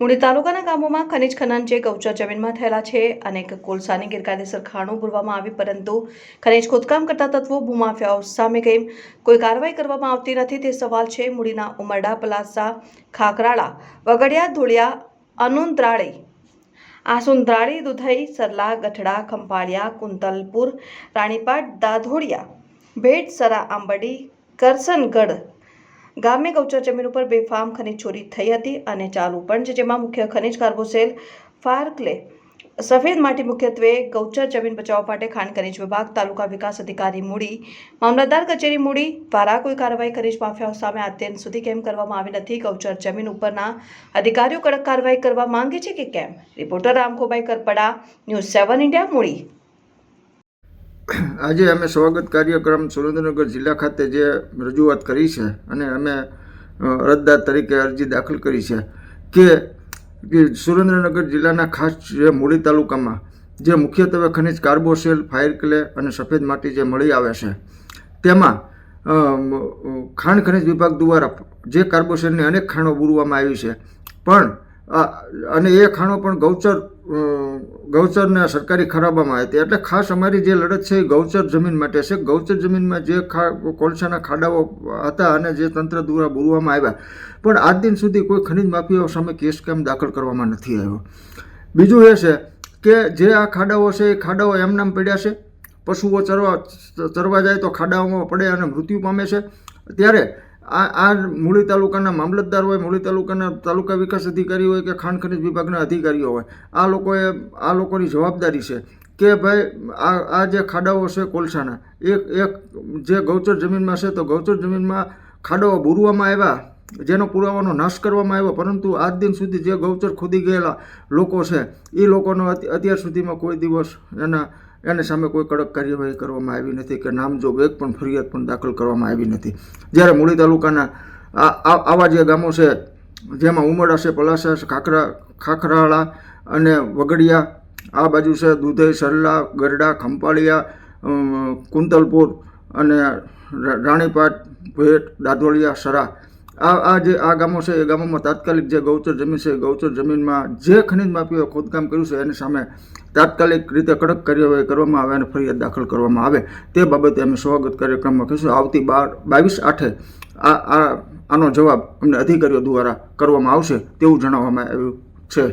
મૂડી તાલુકાના ગામોમાં ખનિજ ખનન જે જમીનમાં થયેલા છે, અનેક કોલસાની ગેરકાયદેસર ખાણો પૂરવામાં આવી, પરંતુ ખનિજ ખોદકામ કરતા તત્વો ભૂમાફિયાઓ સામે કેમ કોઈ કાર્યવાહી કરવામાં આવતી નથી તે સવાલ છે મૂડીના ઉમરડા પલાસા ખાકરાળા વગડિયા, ધોળિયા, અનુંદ્રાળી, આસુંદ્રાળી, દુધઈ, સરલા ગઠડા ખંપાળિયા કુંતલપુર, રાણીપાટ દાધોડિયા ભેટ સરા આંબડી, કરસનગઢ ગામે ગૌચર જમીન ઉપર બેફામ ખનિજ ચોરી થઈ હતી અને ચાલુ પણ છે, જેમાં મુખ્ય ખનિજ કાર્બોસેલ, ફાર્કલે, સફેદ માટી મુખ્યત્વે ગૌચર જમીન બચાવવા માટે ખાણ ખનિજ વિભાગ, તાલુકા વિકાસ અધિકારી મૂડી, મામલતદાર કચેરી મૂડી, દ્વારા કોઈ કાર્યવાહી ખનિજ માફિયાઓ સામે અત્યંત સુધી કેમ કરવામાં આવી નથી, ગૌચર જમીન ઉપરના અધિકારીઓ કડક કાર્યવાહી કરવા માંગે છે કે કેમ? Reporter Ramkhobhai Karpada, news seven India, મૂડી. આજે અમે સ્વાગત કાર્યક્રમ સુરેન્દ્રનગર જિલ્લા ખાતે જે રજૂઆત કરી છે અને અમે અરજદાર તરીકે અરજી દાખલ કરી છે કે સુરેન્દ્રનગર જિલ્લાના ખાસ જે મૂળી તાલુકામાં જે મુખ્યત્વે ખનિજ કાર્બોસેલ, ફાયર ક્લે અને સફેદ માટી જે મળી આવે છે, તેમાં ખાણ ખનિજ વિભાગ દ્વારા જે કાર્બોસેલની અનેક ખાણો બુરવામાં આવી છે. પણ અને એ ખાણો પણ ગૌચર ગૌચરને સરકારી ખરાબામાં હતી એટલે ખાસ અમારી જે લડત છે એ ગૌચર જમીન માટે છે. ગૌચર જમીનમાં જે ખા, કોલસાના ખાડાઓ હતા અને જે તંત્ર દ્વારા બોલવામાં આવ્યા. પણ આજ દિન સુધી કોઈ ખનિજ માફિયાઓ સામે કેસ કેમ દાખલ કરવામાં નથી આવ્યો? બીજું એ છે કે જે આ ખાડાઓ છે એ ખાડાઓ એમનામ પડ્યા છે. પશુઓ ચરવા ચરવા જાય તો ખાડાઓમાં પડે અને મૃત્યુ પામે છે. ત્યારે આ આ મૂળી તાલુકાના મામલતદાર હોય, મૂળી તાલુકાના તાલુકા વિકાસ અધિકારી હોય કે ખાણ ખનિજ વિભાગના અધિકારીઓ હોય, આ લોકોએ આ લોકોની જવાબદારી છે કે ભાઈ, આ આ જે ખાડાઓ છે કોલસાના, એક એક જે ગૌચર જમીનમાં છે, તો ગૌચર જમીનમાં ખાડાઓ બુરવામાં આવ્યા, જેનો પુરાવાનો નાશ કરવામાં આવ્યો, પરંતુ આજ દિન સુધી જે ગૌચર ખોદી ગયેલા લોકો છે એ લોકોનો અત્યાર સુધીમાં કોઈ દિવસ એના એને સામે કોઈ કડક કાર્યવાહી કરવામાં આવી નથી કે નામજોગ એક પણ ફરિયાદ પણ દાખલ કરવામાં આવી નથી. જ્યારે મૂળી તાલુકાના આવા જે ગામો છે, જેમાં ઉમરડા છે, પલાસા ખાખરા ખાખરાળા અને વગડિયા, આ બાજુ છે, દુધઈ, સરલા, ગરડા, ખંપાળિયા કુંતલપુર અને રાણીપાટ, ભેટ દાદોળિયા સરા આ આ જે આ ગામો છે, એ ગામોમાં તાત્કાલિક જે ગૌચર જમીન છે ગૌચર જમીનમાં જે ખનિજ માપીઓ ખોદકામ કર્યું છે, એની સામે તાત્કાલિક રીતે કડક કાર્યવાહી કરવામાં આવે અને ફરિયાદ દાખલ કરવામાં આવે. તે બાબતે અમે સ્વાગત કાર્યક્રમમાં કહીશું. આવતી બાર બાવીસ આઠે આ આ આનો જવાબ અમને અધિકારીઓ દ્વારા કરવામાં આવશે તેવું જણાવવામાં આવ્યું છે.